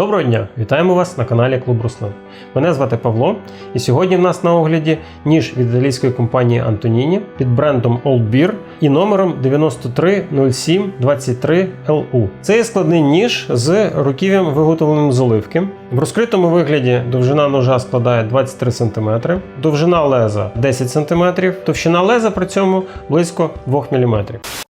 Доброго дня! Вітаємо вас на каналі Клуб Руслин. Мене звати Павло, і сьогодні в нас на огляді ніж від італійської компанії Antonini під брендом Old Beer і номером 930723LU. Це є складний ніж з руків'ям виготовленим з оливки. В розкритому вигляді довжина ножа складає 23 см, довжина леза 10 см, товщина леза при цьому близько 2 мм.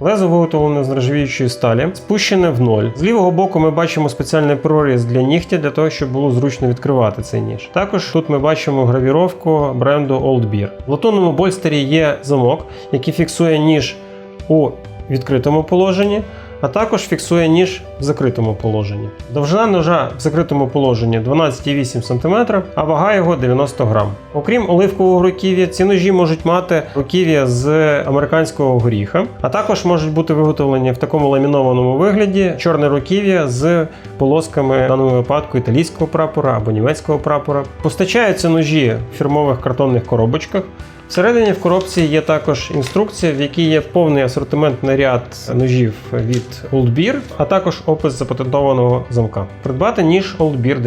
Лезо виготовлене з нержавіючої сталі, спущене в ноль. З лівого боку ми бачимо спеціальний проріз для нігтя, для того, щоб було зручно відкривати цей ніж. Також тут ми бачимо гравіровку бренду Old Beer. В латунному больстері є замок, який фіксує ніж у відкритому положенні, а також фіксує ніж в закритому положенні. Довжина ножа в закритому положенні 12,8 см, а вага його 90 грам. Окрім оливкового руків'я, ці ножі можуть мати руків'я з американського горіха, а також можуть бути виготовлені в такому ламінованому вигляді чорне руків'я з полосками в даному випадку італійського прапора або німецького прапора. Постачаються ножі в фірмових картонних коробочках. Всередині в коробці є також інструкція, в якій є повний асортиментний ряд ножів від Old Beer, а також опис запатентованого замка. Придбати ніж Old Beer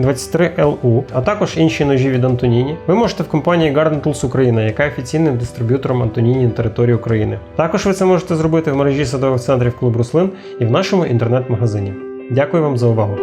930723LU, а також інші ножі від Antonini ви можете в компанії Garden Tools Україна, яка є офіційним дистриб'ютором Antonini на території України. Також ви це можете зробити в мережі садових центрів Клуб Руслин і в нашому інтернет-магазині. Дякую вам за увагу!